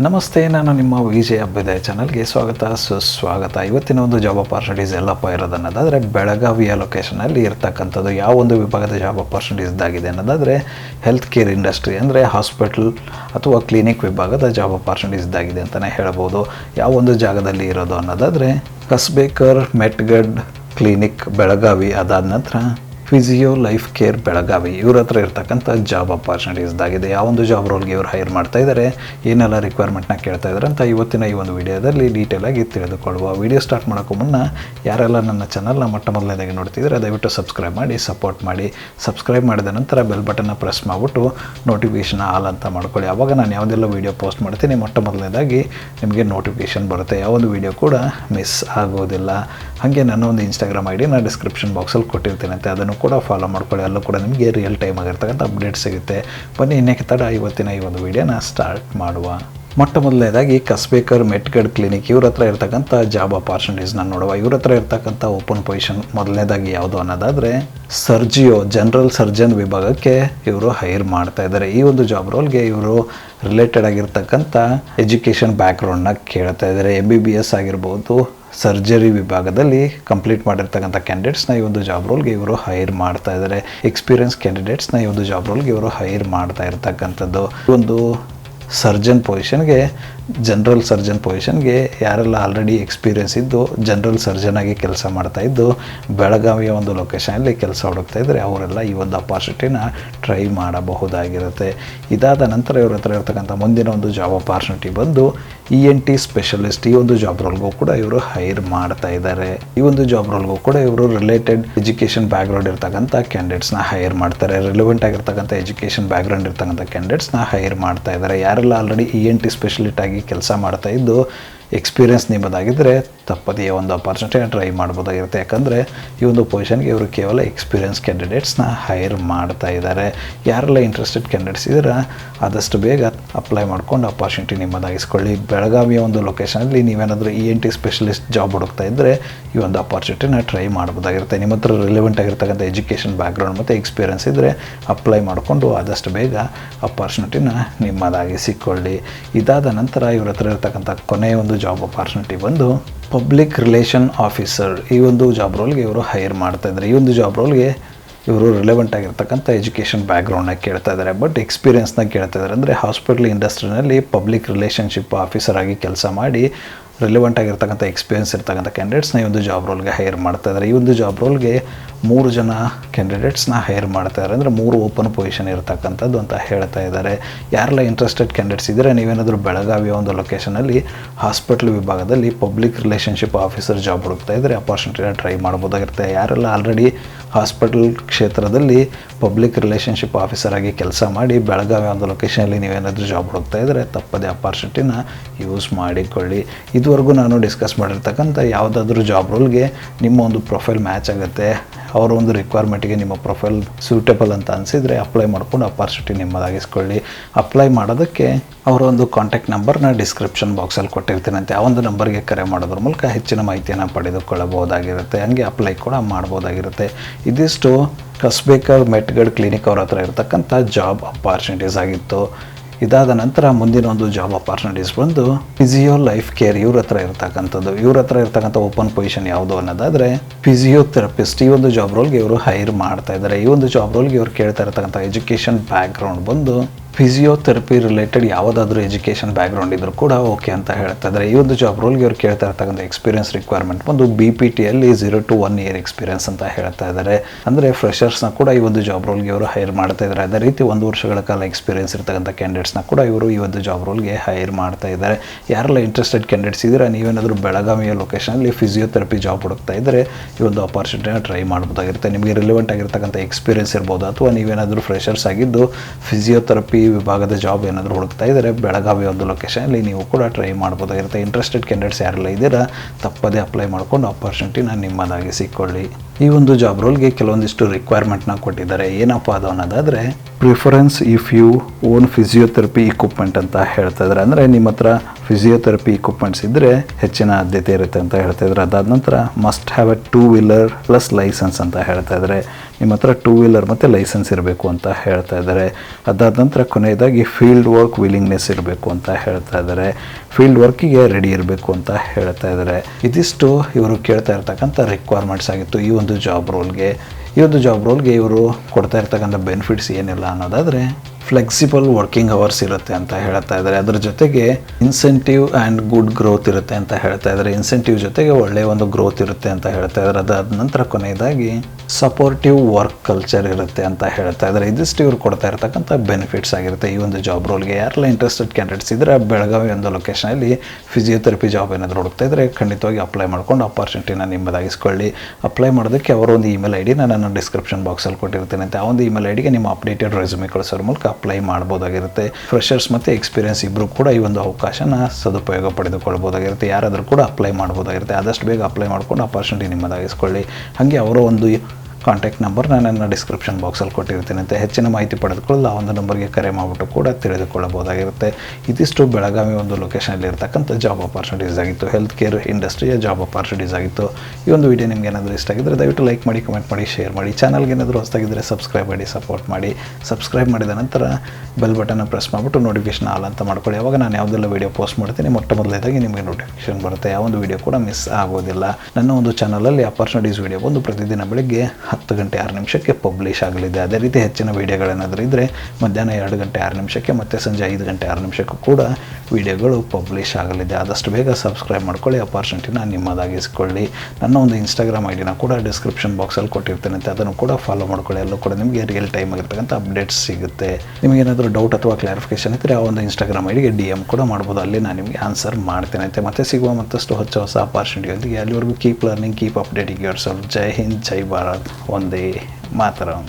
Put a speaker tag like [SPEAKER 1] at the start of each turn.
[SPEAKER 1] ನಮಸ್ತೆ, ನಾನು ನಿಮ್ಮ ವಿಜಯ ಅಭ್ಯುದಯ ಚಾನಲ್ಗೆ ಸ್ವಾಗತ. ಸುಸ್ವಾಗತ. ಇವತ್ತಿನ ಒಂದು ಜಾಬ್ ಅಪಾರ್ಚುನಿಟೀಸ್ ಎಲ್ಲಪ್ಪ ಇರೋದನ್ನೋದಾದರೆ ಬೆಳಗಾವಿಯ ಲೊಕೇಶನಲ್ಲಿ ಇರ್ತಕ್ಕಂಥದ್ದು ಯಾವ ಒಂದು ವಿಭಾಗದ ಜಾಬ್ ಅಪರ್ಚುನಿಟೀಸ್ದಾಗಿದೆ ಅನ್ನೋದಾದರೆ ಹೆಲ್ತ್ ಕೇರ್ ಇಂಡಸ್ಟ್ರಿ ಅಂದರೆ ಹಾಸ್ಪಿಟಲ್ ಅಥವಾ ಕ್ಲಿನಿಕ್ ವಿಭಾಗದ ಜಾಬ್ ಅಪರ್ಚುನಿಟೀಸ್ದಾಗಿದೆ ಅಂತಲೇ ಹೇಳ್ಬೋದು. ಯಾವ ಒಂದು ಜಾಗದಲ್ಲಿ ಇರೋದು ಅನ್ನೋದಾದರೆ, ಕಸ್ಬೇಕರ್ ಮೆಟ್ಗಡ್ ಕ್ಲಿನಿಕ್ ಬೆಳಗಾವಿ ಅದಾದ ನಂತರ ಫಿಸಿಯೋ ಲೈಫ್ ಕೇರ್ ಬೆಳಗಾವಿ. ಇವ್ರ ಹತ್ರ ಇರ್ತಕ್ಕಂಥ ಜಾಬ್ ಅಪಾರ್ಚುನಿಟೀಸ್ ಆಗಿದೆ ಯಾವ ಒಂದು ಜಾಬ್ ರೋಲ್ಗೆ ಇವ್ರು ಹೈರ್ ಮಾಡ್ತಾ ಇದ್ದಾರೆ ಏನೆಲ್ಲ ರಿಕ್ವೈರ್ಮೆಂಟ್ನ ಕೇಳ್ತಾ ಇದ್ದಾರೆ ಅಂತ ಇವತ್ತಿನ ಈ ಒಂದು ವಿಡಿಯೋದಲ್ಲಿ ಡೀಟೇಲ್ ಆಗಿ ತಿಳಿದುಕೊಳ್ಳುವ ವಿಡಿಯೋ ಸ್ಟಾರ್ಟ್ ಮಾಡೋಕ್ಕೂ ಮುನ್ನ ಯಾರೆಲ್ಲ ನನ್ನ ಚಾನಲ್ನ ಮೊಟ್ಟ ಮೊದಲನೇದಾಗಿ ನೋಡ್ತಿದ್ರೆ ದಯವಿಟ್ಟು ಸಬ್ಸ್ಕ್ರೈಬ್ ಮಾಡಿ ಸಪೋರ್ಟ್ ಮಾಡಿ. ಸಬ್ಸ್ಕ್ರೈಬ್ ಮಾಡಿದ ನಂತರ ಬೆಲ್ ಬಟನ್ನ ಪ್ರೆಸ್ ಮಾಡಿಬಿಟ್ಟು ನೋಟಿಫಿಕೇಷನ್ ಆಲ್ ಅಂತ ಮಾಡ್ಕೊಳ್ಳಿ. ಆವಾಗ ನಾನು ಯಾವುದೆಲ್ಲ ವಿಡಿಯೋ ಪೋಸ್ಟ್ ಮಾಡ್ತೀನಿ ಮೊಟ್ಟ ಮೊದಲನೇದಾಗಿ ನಿಮಗೆ ನೋಟಿಫಿಕೇಷನ್ ಬರುತ್ತೆ. ಯಾವೊಂದು ವಿಡಿಯೋ ಕೂಡ ಮಿಸ್ ಆಗೋದಿಲ್ಲ. ಹಾಗೆ ನನ್ನ ಒಂದು ಇನ್ಸ್ಟಾಗ್ರಾಮ್ ಐ ಡಿ ನಾನು ಡಿಸ್ಕ್ರಿಪ್ಷನ್ ಬಾಕ್ಸಲ್ಲಿ ಕೊಟ್ಟಿರ್ತೀನಿ ಅದನ್ನು ಕೂಡ ಫಾಲೋ ಮಾಡ್ಕೊಳ್ಳಿ. ಅಲ್ಲೂ ಕೂಡ ನಿಮಗೆ ರಿಯಲ್ ಟೈಮ್ ಆಗಿರ್ತಕ್ಕಂಥ ಅಪ್ಡೇಟ್ ಸಿಗುತ್ತೆ. ಬನ್ನಿ, ಇನ್ನೇಕೆ ತಡ ಇವತ್ತಿನ ಈ ಒಂದು ವೀಡಿಯೋನ ಸ್ಟಾರ್ಟ್ ಮಾಡುವ. ಮೊಟ್ಟ ಮೊದಲನೇದಾಗಿ ಕಸ್ಬೇಕರ್ ಮೆಟ್ಗಡ್ ಕ್ಲಿನಿಕ್ ಇವ್ರ ಹತ್ರ ಇರ್ತಕ್ಕಂಥ ಜಾಬ್ ಅಪಾರ್ಚುನಿಟೀಸ್ನ ನೋಡುವ. ಇವ್ರ ಹತ್ರ ಇರ್ತಕ್ಕಂಥ ಓಪನ್ ಪೊಸಿಷನ್ ಮೊದಲನೇದಾಗಿ ಯಾವುದು ಅನ್ನೋದಾದರೆ ಸರ್ಜಿಯೋ ಜನರಲ್ ಸರ್ಜನ್ ವಿಭಾಗಕ್ಕೆ ಇವರು ಹೈರ್ ಮಾಡ್ತಾ ಇದ್ದಾರೆ ಈ ಒಂದು ಜಾಬ್ ರೋಲ್ಗೆ ಇವರು ರಿಲೇಟೆಡ್ ಆಗಿರ್ತಕ್ಕಂಥ ಎಜುಕೇಷನ್ ಬ್ಯಾಕ್ಗ್ರೌಂಡ್ನ ಕೇಳ್ತಾ ಇದ್ದಾರೆ ಎಂ ಬಿ ಬಿ ಎಸ್ ಆಗಿರ್ಬೋದು ಸರ್ಜರಿ ವಿಭಾಗದಲ್ಲಿ ಕಂಪ್ಲೀಟ್ ಮಾಡಿರ್ತಕ್ಕಂಥ ಕ್ಯಾಂಡಿಡೇಟ್ಸ್ನ ಈ ಒಂದು ಜಾಬ್ ರೋಲ್ಗೆ ಇವರು ಹೈರ್ ಮಾಡ್ತಾ ಇದ್ದಾರೆ. ಎಕ್ಸ್ಪೀರಿಯನ್ಸ್ ಕ್ಯಾಂಡಿಡೇಟ್ಸ್ನ ಈ ಒಂದು ಜಾಬ್ ರೋಲ್ಗೆ ಇವರು ಹೈರ್ ಮಾಡ್ತಾ ಇರ್ತಕ್ಕಂಥದ್ದು. ಒಂದು ಸರ್ಜನ್ ಪೊಸಿಷನ್ಗೆ ಜನರಲ್ ಸರ್ಜನ್ ಪೊಸಿಷನ್ಗೆ ಯಾರೆಲ್ಲ ಆಲ್ರೆಡಿ ಎಕ್ಸ್ಪೀರಿಯನ್ಸ್ ಇದ್ದು ಜನರಲ್ ಸರ್ಜನ್ ಆಗಿ ಕೆಲಸ ಮಾಡ್ತಾ ಇದ್ದು, ಬೆಳಗಾವಿಯ ಒಂದು ಲೊಕೇಶನಲ್ಲಿ ಕೆಲಸ ಹುಡುಕ್ತಾ ಇದ್ದರೆ ಅವರೆಲ್ಲ ಈ ಒಂದು ಅಪಾರ್ಚುನಿಟಿನ ಟ್ರೈ ಮಾಡಬಹುದಾಗಿರುತ್ತೆ. ಇದಾದ ನಂತರ ಇವ್ರ ಹತ್ರ ಇರ್ತಕ್ಕಂಥ ಮುಂದಿನ ಒಂದು ಜಾಬ್ ಅಪಾರ್ಚುನಿಟಿ ಬಂದು ಇ ಎನ್ ಟಿ ಸ್ಪೆಷಲಿಸ್ಟ್ ಈ ಒಂದು ಜಾಬ್ ರೋಲ್ಗೂ ಕೂಡ ಇವರು ಹೈರ್ ಮಾಡ್ತಾ ಇದ್ದಾರೆ ಈ ಒಂದು ಜಾಬ್ ರೋಲ್ಗೂ ಕೂಡ ಇವರು ರಿಲೇಟೆಡ್ ಎಜುಕೇಷನ್ ಬ್ಯಾಕ್ಗ್ರೌಂಡ್ ಇರ್ತಕ್ಕಂಥ ಕ್ಯಾಂಡಿಡೇಟ್ಸ್ನ ಹೈರ್ ಮಾಡ್ತಾರೆ. ರಿಲೆವೆಂಟ್ ಆಗಿರ್ತಕ್ಕಂಥ ಎಜುಕೇಷನ್ ಬ್ಯಾಕ್ಗ್ರೌಂಡ್ ಇರ್ತಕ್ಕಂಥ ಕ್ಯಾಂಡಿಡೇಟ್ಸ್ನ ಹೈರ್ ಮಾಡ್ತಾ ಇದ್ದಾರೆ ಯಾರೆಲ್ಲ already E N T specialist ಆಗಿ ಕೆಲಸ ಮಾಡ್ತಾ ಇದ್ದು ಎಕ್ಸ್ಪೀರಿಯನ್ಸ್ ನಿಮ್ಮದಾಗಿದ್ದರೆ ತಪ್ಪದೇ ಒಂದು ಅಪಾರ್ಚುನಿಟಿನ ಟ್ರೈ ಮಾಡ್ಬೋದಾಗಿರುತ್ತೆ. ಯಾಕಂದರೆ ಈ ಒಂದು ಪೊಸಿಷನ್ಗೆ ಇವರು ಕೇವಲ ಎಕ್ಸ್ಪೀರಿಯನ್ಸ್ ಕ್ಯಾಂಡಿಡೇಟ್ಸ್ನ ಹೈರ್ ಮಾಡ್ತಾ ಇದ್ದಾರೆ ಯಾರೆಲ್ಲ ಇಂಟ್ರೆಸ್ಟೆಡ್ ಕ್ಯಾಂಡಿಡೇಟ್ಸ್ ಇದ್ದೀರಾ, ಆದಷ್ಟು ಬೇಗ ಅಪ್ಲೈ ಮಾಡ್ಕೊಂಡು ಅಪಾರ್ಚುನಿಟಿ ನಿಮ್ಮದಾಗಿಸ್ಕೊಳ್ಳಿ. ಬೆಳಗಾವಿಯ ಒಂದು ಲೊಕೇಶನಲ್ಲಿ ನೀವೇನಾದರೂ E N T specialist job ಹುಡುಕ್ತಾ ಇದ್ದರೆ ಈ ಒಂದು ಅಪಾರ್ಚುನಿಟಿನ ಟ್ರೈ ಮಾಡ್ಬೋದಾಗಿರುತ್ತೆ. ನಿಮ್ಮ ಹತ್ರ ರಿಲೆವೆಂಟ್ ಆಗಿರ್ತಕ್ಕಂಥ ಎಜುಕೇಷನ್ ಬ್ಯಾಕ್ಗ್ರೌಂಡ್ ಮತ್ತು ಎಕ್ಸ್ಪೀರಿಯನ್ಸ್ ಇದ್ದರೆ ಅಪ್ಲೈ ಮಾಡಿಕೊಂಡು ಆದಷ್ಟು ಬೇಗ ಅಪಾರ್ಚುನಿಟಿನ ನಿಮ್ಮದಾಗಿಸಿಕೊಳ್ಳಿ. ಇದಾದ ನಂತರ ಇವ್ರ ಹತ್ರ ಇರ್ತಕ್ಕಂಥ ಕೊನೆಯ ಒಂದು ಜಾಬ್ ಅಪಾರ್ಚುನಿಟಿ ಬಂದು ಪಬ್ಲಿಕ್ ರಿಲೇಷನ್ ಆಫೀಸರ್ ಈ ಒಂದು ಜಾಬ್ ರೋಲ್ಗೆ ಇವರು ಹೈರ್ ಮಾಡ್ತಾ ಇದ್ದಾರೆ. ಈ ಒಂದು ಜಾಬ್ ರೋಲ್ಗೆ ಇವರು ರಿಲೆವೆಂಟ್ ಆಗಿರ್ತಕ್ಕಂಥ ಎಜುಕೇಷನ್ ಬ್ಯಾಕ್ಗ್ರೌಂಡ್ನ ಕೇಳ್ತಾ ಇದ್ದಾರೆ. ಬಟ್ ಎಕ್ಸ್ಪೀರಿಯನ್ಸ್ನ ಕೇಳ್ತಾ ಇದ್ದಾರೆ. ಅಂದರೆ ಹಾಸ್ಪಿಟಲ್ ಇಂಡಸ್ಟ್ರಿನಲ್ಲಿ ಪಬ್ಲಿಕ್ ರಿಲೇಷನ್ಶಿಪ್ ಆಫೀಸರ್ ಆಗಿ ಕೆಲಸ ಮಾಡಿ ರಿಲೆವೆಂಟ್ ಆಗಿರ್ತಕ್ಕಂಥ ಎಕ್ಸ್ಪೀರಿಯನ್ಸ್ ಇರ್ತಕ್ಕಂಥ ಕ್ಯಾಂಡಿಡೇಟ್ಸ್ನ ಈ ಒಂದು ಜಾಬ್ ರೋಲ್ಗೆ ಹೈರ್ ಮಾಡ್ತಾ ಇದ್ದಾರೆ. ಈ ಒಂದು ಜಾಬ್ ರೋಲ್ಗೆ ಮೂರು ಜನ ಕ್ಯಾಂಡಿಡೇಟ್ಸ್ನ ಹೈರ್ ಮಾಡ್ತಾ ಇದ್ದಾರೆ ಅಂದರೆ ಮೂರು ಓಪನ್ ಪೊಸಿಷನ್ ಇರತಕ್ಕಂಥದ್ದು ಅಂತ ಹೇಳ್ತಾ ಇದ್ದಾರೆ ಯಾರೆಲ್ಲ ಇಂಟ್ರೆಸ್ಟೆಡ್ ಕ್ಯಾಂಡಿಡೇಟ್ಸ್ ಇದ್ದರೆ ನೀವೇನಾದರೂ ಬೆಳಗಾವಿಯ ಒಂದು ಲೊಕೇಶನಲ್ಲಿ ಹಾಸ್ಪಿಟ್ಲ್ ವಿಭಾಗದಲ್ಲಿ ಪಬ್ಲಿಕ್ ರಿಲೇಷನ್ಶಿಪ್ ಆಫೀಸರ್ ಜಾಬ್ ಹುಡುಕ್ತಾ ಇದ್ದರೆ ಅಪಾರ್ಚುನಿಟಿನ ಟ್ರೈ ಮಾಡ್ಬೋದಾಗಿರುತ್ತೆ. ಯಾರೆಲ್ಲ ಆಲ್ರೆಡಿ ಹಾಸ್ಪಿಟಲ್ ಕ್ಷೇತ್ರದಲ್ಲಿ ಪಬ್ಲಿಕ್ ರಿಲೇಷನ್ಶಿಪ್ ಆಫೀಸರ್ ಆಗಿ ಕೆಲಸ ಮಾಡಿ ಬೆಳಗಾವಿ ಒಂದು ಲೊಕೇಶನಲ್ಲಿ ನೀವೇನಾದರೂ ಜಾಬ್ ಹುಡುಕ್ತಾ ಇದ್ದರೆ ತಪ್ಪದೇ ಅಪಾರ್ಚುನಿಟಿನ ಯೂಸ್ ಮಾಡಿಕೊಳ್ಳಿ. ಇದುವರೆಗೂ ನಾನು ಡಿಸ್ಕಸ್ ಮಾಡಿರ್ತಕ್ಕಂಥ ಯಾವುದಾದ್ರೂ ಜಾಬ್ ರೋಲ್ಗೆ ನಿಮ್ಮ ಒಂದು ಪ್ರೊಫೈಲ್ ಮ್ಯಾಚ್ ಆಗುತ್ತೆ. ಅವರ ಒಂದು ರಿಕ್ವೈರ್ಮೆಂಟಿಗೆ ನಿಮ್ಮ ಪ್ರೊಫೈಲ್ ಸೂಟೇಬಲ್ ಅಂತ ಅನಿಸಿದರೆ ಅಪ್ಲೈ ಮಾಡ್ಕೊಂಡು ಅಪಾರ್ಚುನಿಟಿ ನಿಮ್ಮದಾಗಿಸ್ಕೊಳ್ಳಿ. ಅಪ್ಲೈ ಮಾಡೋದಕ್ಕೆ ಅವರ ಒಂದು ಕಾಂಟ್ಯಾಕ್ಟ್ ನಂಬರ್ನ ಡಿಸ್ಕ್ರಿಪ್ಷನ್ ಬಾಕ್ಸಲ್ಲಿ ಕೊಟ್ಟಿರ್ತೀನಂತೆ. ಆ ಒಂದು ನಂಬರ್ಗೆ ಕರೆ ಮಾಡೋದ್ರ ಮೂಲಕ ಹೆಚ್ಚಿನ ಮಾಹಿತಿಯನ್ನು ಪಡೆದುಕೊಳ್ಳಬಹುದಾಗಿರುತ್ತೆ. ಹಂಗೆ ಅಪ್ಲೈ ಕೂಡ ಮಾಡ್ಬೋದಾಗಿರುತ್ತೆ. ಇದಿಷ್ಟು ಕಸ್ಬೇಕರ್ ಮೆಟ್ಗಡ್ ಕ್ಲಿನಿಕ್ ಅವ್ರ ಹತ್ರ ಇರತಕ್ಕಂಥ ಜಾಬ್ ಅಪಾರ್ಚುನಿಟೀಸ್ ಆಗಿತ್ತು. ಇದಾದ ನಂತರ ಮುಂದಿನ ಒಂದು ಜಾಬ್ ಅಪಾರ್ಚುನಿಟೀಸ್ ಬಂದು ಫಿಸಿಯೋ ಲೈಫ್ ಕೇರ್ ಇವ್ರ ಹತ್ರ ಇರತಕ್ಕಂಥದ್ದು. ಇವ್ರ ಹತ್ರ ಇರತಕ್ಕಂಥ ಓಪನ್ ಪೊಸಿಷನ್ ಯಾವುದು ಅನ್ನೋದಾದರೆ ಫಿಸಿಯೋಥೆರಪಿಸ್ಟ್ ಈ ಒಂದು ಜಾಬ್ ರೋಲ್ಗೆ ಇವರು ಹೈರ್ ಮಾಡ್ತಾ ಇದ್ದಾರೆ. ಈ ಒಂದು ಜಾಬ್ ರೋಲ್ಗೆ ಇವರು ಕೇಳ್ತಾ ಇರ್ತಕ್ಕಂಥ ಎಜುಕೇಷನ್ ಬ್ಯಾಕ್ಗ್ರೌಂಡ್ ಬಂದು ಫಿಸಿಯೋಥೆರಪಿ ರಿಲೇಟೆಡ್ ಯಾವುದಾದ್ರೂ ಎಜುಕೇಷನ್ ಬ್ಯಾಕ್ಗ್ರೌಂಡ್ ಇದ್ದರೂ ಕೂಡ ಓಕೆ ಅಂತ ಹೇಳ್ತಾ ಇದ್ದಾರೆ ಈ ಒಂದು ಜಾಬ್ ರೋಲ್ಗೆ ಇವ್ರು ಕೇಳ್ತಾ ಇರ್ತಕ್ಕಂಥ ಎಕ್ಸ್ಪೀರಿಯನ್ಸ್ ರಿಕ್ವೈರ್ಮೆಂಟ್ ಒಂದು B P ಟಿಯಲ್ಲಿ zero to one year experience ಅಂತ ಹೇಳ್ತಾ ಇದ್ದಾರೆ ಅಂದರೆ ಫ್ರೆಷರ್ಸ್ನ ಕೂಡ ಈ ಒಂದು ಜಾಬ್ ರೋಲ್ಗೆ ಅವರು ಹೈರ್ ಮಾಡ್ತಾ ಇದ್ದಾರೆ ಅದೇ ರೀತಿ ಒಂದು ವರ್ಷಗಳ ಕಾಲ ಎಕ್ಸ್ಪೀರಿಯನ್ಸ್ ಇರ್ತಕ್ಕಂಥ ಕ್ಯಾಂಡಿಡೇಟ್ಸ್ನ ಕೂಡ ಇವರು ಈ ಒಂದು ಜಾಬ್ ರೋಲ್ಗೆ ಹೈರ್ ಮಾಡ್ತಾ ಇದ್ದಾರೆ ಯಾರೆಲ್ಲ ಇಂಟ್ರೆಸ್ಟೆಡ್ ಕ್ಯಾಂಡಿಡೇಟ್ಸ್ ಇದ್ದೀರಾ, ನೀವೇನಾದರೂ ಬೆಳಗಾವಿಯ ಲೊಕೇಶನಲ್ಲಿ ಫಿಸಿಯೋಥೆರಪಿ ಜಾಬ್ ಹುಡುಕ್ತಾ ಇದ್ದರೆ ಈ ಒಂದು ಅಪಾರ್ಚುನಿಟಿನ ಟ್ರೈ ಮಾಡ್ಬೋದಾಗಿರುತ್ತೆ. ನಿಮಗೆ ರಿಲೆವೆಂಟ್ ಆಗಿರ್ತಕ್ಕಂಥ ಎಕ್ಸ್ಪೀರಿಯನ್ಸ್ ಇರ್ಬೋದು. ಅಥವಾ ನೀವೇನಾದರೂ ಫ್ರೆಷರ್ಸ್ ಆಗಿದ್ದು ಫಿಸಿಯೋಥೆರಪಿ ವಿಭಾಗದ ಜಾಬ್ ಏನಾದರೂ ಹುಡುಕ್ತಾ ಇದ್ದರೆ ಬೆಳಗಾವಿ ಒಂದು ಲೊಕೇಶನಲ್ಲಿ ನೀವು ಕೂಡ ಟ್ರೈ ಮಾಡ್ಬೋದಾಗಿರುತ್ತೆ. ಇಂಟ್ರೆಸ್ಟೆಡ್ ಕ್ಯಾಂಡಿಡೇಟ್ಸ್ ಯಾರೆಲ್ಲ ಇದ್ದೀರಾ, ತಪ್ಪದೇ ಅಪ್ಲೈ ಮಾಡ್ಕೊಂಡು ನಿಮ್ಮದಾಗಿ ಸಿಕ್ಕೊಳ್ಳಿ. ಈ ಒಂದು ಜಾಬ್ ರೋಲ್ಗೆ ಕೆಲವೊಂದಿಷ್ಟು ರಿಕ್ವೈರ್ಮೆಂಟ್ನ ಕೊಟ್ಟಿದ್ದಾರೆ. ಏನಪ್ಪ ಅದು ಅನ್ನೋದಾದರೆ preference if you own physiotherapy equipment ಅಂತ ಹೇಳ್ತಾ ಇದ್ದಾರೆ. ಅಂದರೆ ನಿಮ್ಮ ಹತ್ರ ಫಿಸಿಯೋಥೆರಪಿ ಇಕ್ವಿಪ್ಮೆಂಟ್ಸ್ ಇದ್ದರೆ ಹೆಚ್ಚಿನ ಆದ್ಯತೆ ಇರುತ್ತೆ ಅಂತ ಹೇಳ್ತಾ ಇದ್ದಾರೆ ಅದಾದ ನಂತರ must have a two wheeler plus licence ಅಂತ ಹೇಳ್ತಾ ಇದ್ದಾರೆ ನಿಮ್ಮ ಹತ್ರ ಟೂ ವೀಲರ್ ಮತ್ತು ಲೈಸೆನ್ಸ್ ಇರಬೇಕು ಅಂತ ಹೇಳ್ತಾ ಇದ್ದಾರೆ. ಅದಾದ ನಂತರ ಕೊನೆಯದಾಗಿ ಫೀಲ್ಡ್ ವರ್ಕ್ ವಿಲಿಂಗ್ನೆಸ್ ಇರಬೇಕು ಅಂತ ಹೇಳ್ತಾ ಇದ್ದಾರೆ. ಫೀಲ್ಡ್ ವರ್ಕಿಗೆ ರೆಡಿ ಇರಬೇಕು ಅಂತ ಹೇಳ್ತಾ ಇದ್ದಾರೆ. ಇದಿಷ್ಟು ಇವರು ಕೇಳ್ತಾ ಇರ್ತಕ್ಕಂಥ ರಿಕ್ವೈರ್ಮೆಂಟ್ಸ್ ಆಗಿತ್ತು ಈ ಒಂದು ಜಾಬ್ ರೋಲ್ಗೆ ಈ ಒಂದು ಜಾಬ್ ರೋಲ್ಗೆ ಇವರು ಕೊಡ್ತಾ ಇರ್ತಕ್ಕಂಥ ಬೆನಿಫಿಟ್ಸ್ ಏನಿಲ್ಲ ಅನ್ನೋದಾದರೆ ಫ್ಲೆಕ್ಸಿಬಲ್ ವರ್ಕಿಂಗ್ ಅವರ್ಸ್ ಇರುತ್ತೆ ಅಂತ ಹೇಳ್ತಾ ಇದ್ದಾರೆ. ಅದರ ಜೊತೆಗೆ ಇನ್ಸೆಂಟಿವ್ ಆ್ಯಂಡ್ ಗುಡ್ ಗ್ರೋತ್ ಇರುತ್ತೆ ಅಂತ ಹೇಳ್ತಾ ಇದ್ದಾರೆ. ಇನ್ಸೆಂಟಿವ್ ಜೊತೆಗೆ ಒಳ್ಳೆಯ ಒಂದು ಗ್ರೋತ್ ಇರುತ್ತೆ ಅಂತ ಹೇಳ್ತಾ ಇದ್ದಾರೆ. ಅದಾದ ನಂತರ ಕೊನೆಯದಾಗಿ ಸಪೋರ್ಟಿವ್ ವರ್ಕ್ ಕಲ್ಚರ್ ಇರುತ್ತೆ ಅಂತ ಹೇಳ್ತಾ ಇದ್ದಾರೆ. ಇದಿಷ್ಟು ಇವ್ರು ಕೊಡ್ತಾ ಇರ್ತಕ್ಕಂಥ ಬೆನಿಫಿಟ್ಸ್ ಆಗಿರುತ್ತೆ. ಈ ಒಂದು ಜಾಬ್ ರೋಲ್ಗೆ ಯಾರೆಲ್ಲ ಇಂಟ್ರೆಸ್ಟೆಡ್ ಕ್ಯಾಂಡಿಡೇಟ್ಸ್ ಇದ್ದರೆ ಬೆಳಗಾವಿ ಒಂದು ಲೊಕೇಶನಲ್ಲಿ ಫಿಸಿಯೋಥೆರಪಿ ಜಾಬ್ ಏನಾದರೂ ಹುಡುಕ್ತಾ ಇದ್ದರೆ ಖಂಡಿತವಾಗಿ ಅಪ್ಲೈ ಮಾಡ್ಕೊಂಡು ಆಪರ್ಚುನಿಟಿನ ನಿಮ್ಮದಾಗಿಸ್ಕೊಳ್ಳಿ. ಅಪ್ಲೈ ಮಾಡೋದಕ್ಕೆ ಅವರೊಂದು ಇಮೇಲ್ ಐ ಡಿನ ನಾನು ಡಿಸ್ಕ್ರಿಪ್ಷನ್ ಬಾಕ್ಸಲ್ಲಿ ಕೊಟ್ಟಿರ್ತೀನಿ ಅಂತ. ಆ ಒಂದು ಇಮೇಲ್ ಡಿಗೆ ನಿಮ್ಮ ಅಪ್ಡೇಟೆಡ್ ರೆಸ್ಯೂಮೆ ಕಳಿಸೋರ ಮೂಲಕ ಅಪ್ಲೈ ಮಾಡ್ಬೋದಾಗಿರುತ್ತೆ. ಫ್ರೆಷರ್ಸ್ ಮತ್ತು ಎಕ್ಸ್ಪೀರಿಯನ್ಸ್ ಇಬ್ಬರು ಕೂಡ ಈ ಒಂದು ಅವಕಾಶನ ಸದುಪಯೋಗ ಪಡೆದುಕೊಳ್ಬೋದಾಗಿರುತ್ತೆ. ಯಾರಾದರೂ ಕೂಡ ಅಪ್ಲೈ ಮಾಡ್ಬೋದಾಗಿರುತ್ತೆ. ಆದಷ್ಟು ಬೇಗ ಅಪ್ಲೈ ಮಾಡ್ಕೊಂಡು ಅಪರ್ಚುನಿಟಿ ನಿಮ್ಮದಾಗಿಸ್ಕೊಳ್ಳಿ. ಹಾಗೆ ಅವರ ಒಂದು ಕಾಂಟ್ಯಾಕ್ಟ್ ನಂಬರ್ ನಾನು ನನ್ನ ಡಿಸ್ಕ್ರಿಪ್ಷನ್ ಬಾಕ್ಸಲ್ಲಿ ಕೊಟ್ಟಿರ್ತೀನಿ ಅಂತ ಹೆಚ್ಚಿನ ಮಾಹಿತಿ ಪಡೆದುಕೊಳ್ಳಲು ಆ ಒಂದು ನಂಬರ್ಗೆ ಕರೆ ಮಾಡಿಬಿಟ್ಟು ಕೂಡ ತಿಳಿದುಕೊಳ್ಳಬಹುದಾಗಿರುತ್ತೆ. ಇದಿಷ್ಟು ಬೆಳಗಾವಿ ಒಂದು ಲೊಕೇಶನಲ್ಲಿ ಇರ್ತಕ್ಕಂಥ ಜಾಬ್ ಅಪರ್ಚುನಿಟೀಸ್ ಆಗಿತ್ತು. ಹೆಲ್ತ್ ಕೇರ್ ಇಂಡಸ್ಟ್ರಿಯ ಜಾಬ್ ಅಪರ್ಚುನಿಟೀಸ್ ಆಗಿತ್ತು. ಈ ಒಂದು ವಿಡಿಯೋ ನಿಮ್ಗೆ ಏನಾದರೂ ಇಷ್ಟ ಆಗಿದ್ದರೆ ದಯವಿಟ್ಟು ಲೈಕ್ ಮಾಡಿ ಕಮೆಂಟ್ ಮಾಡಿ ಶೇರ್ ಮಾಡಿ. ಚಾನಲ್ಗೆ ಏನಾದರೂ ಹೊಸದಾಗಿದ್ದರೆ ಸಬ್ಸ್ಕ್ರೈಬ್ ಮಾಡಿ ಸಪೋರ್ಟ್ ಮಾಡಿ. ಸಬ್ಸ್ಕ್ರೈಬ್ ಮಾಡಿದ ನಂತರ ಬೆಲ್ ಬಟನ್ನ ಪ್ರೆಸ್ ಮಾಡಿಬಿಟ್ಟು ನೋಟಿಫಿಕೇಶನ್ ಆಲ್ ಅಂತ ಮಾಡ್ಕೊಳ್ಳಿ. ಯಾವಾಗ ನಾನು ಯಾವುದೆಲ್ಲ ವೀಡಿಯೋ ಪೋಸ್ಟ್ ಮಾಡ್ತೀನಿ ಮೊಟ್ಟ ಮೊದಲೇದಾಗಿ ನಿಮಗೆ ನೋಟಿಫಿಕೇಶನ್ ಬರುತ್ತೆ. ಯಾವ ಒಂದು ವೀಡಿಯೋ ಕೂಡ ಮಿಸ್ ಆಗೋದಿಲ್ಲ. ನನ್ನ ಒಂದು ಚಾನಲಲ್ಲಿ ಅಪರ್ಚುನಿಟೀಸ್ ವೀಡಿಯೋ ಒಂದು ಪ್ರತಿದಿನ ಬೆಳಗ್ಗೆ ಹತ್ತು ಗಂಟೆ ಆರು ನಿಮಿಷಕ್ಕೆ ಪಬ್ಲಿಷ್ ಆಗಲಿದೆ. ಅದೇ ರೀತಿ ಹೆಚ್ಚಿನ ವೀಡಿಯೋಗಳೇನಾದರೂ ಇದ್ದರೆ ಮಧ್ಯಾಹ್ನ ಎರಡು ಗಂಟೆ ಆರು ನಿಮಿಷಕ್ಕೆ ಮತ್ತು ಸಂಜೆ ಐದು ಗಂಟೆ ಆರು ನಿಮಿಷಕ್ಕೂ ಕೂಡ ವೀಡಿಯೋಗಳು ಪಬ್ಲಿಷ್ ಆಗಲಿದೆ. ಆದಷ್ಟು ಬೇಗ ಸಬ್ಸ್ಕ್ರೈಬ್ ಮಾಡ್ಕೊಳ್ಳಿ. ಅಪಾರ್ಚುನಿಟಿನ ನಿಮ್ಮದಾಗಿಸ್ಕೊಳ್ಳಿ ನನ್ನ ಒಂದು ಇನ್ಸ್ಟಾಗ್ರಾಮ್ ಐ ಡಿನ ಕೂಡ ಡಿಸ್ಕ್ರಿಪ್ಷನ್ ಬಾಕ್ಸಲ್ಲಿ ಕೊಟ್ಟಿರ್ತೇನೆ. ಅದನ್ನು ಕೂಡ ಫಾಲೋ ಮಾಡ್ಕೊಳ್ಳಿ. ಎಲ್ಲೂ ಕೂಡ ನಿಮಗೆ ರಿಯಲ್ ಟೈಮ್ ಆಗಿರ್ತಕ್ಕಂಥ ಅಪ್ಡೇಟ್ಸ್ ಸಿಗುತ್ತೆ. ನಿಮಗೇನಾದರೂ ಡೌಟ್ ಅಥವಾ ಕ್ಲಾರಿಫಿಕೇಷನ್ ಇದ್ದರೆ ಆ ಒಂದು ಇನ್ಸ್ಟಾಗ್ರಾಮ್ ಐ ಡಿಗೆ ಡಿ ಎಂ ಕೂಡ ಮಾಡ್ಬೋದು. ಅಲ್ಲಿ ನಾನು ನಿಮಗೆ ಆನ್ಸರ್ ಮಾಡ್ತೇನೆ. ಅಂತೆ ಮತ್ತೆ ಸಿಗುವ ಮತ್ತಷ್ಟು ಹೊಚ್ಚ ಹೊಸ ಅಪಾರ್ಚುನಿಟಿಯೊಂದಿಗೆ ಅಲ್ಲಿವರೆಗೂ keep learning keep updating yourself ಜೈ ಹಿಂದ್, ಜೈ ಭಾರತ್. ಒಂದೇ ಮಾತರಂ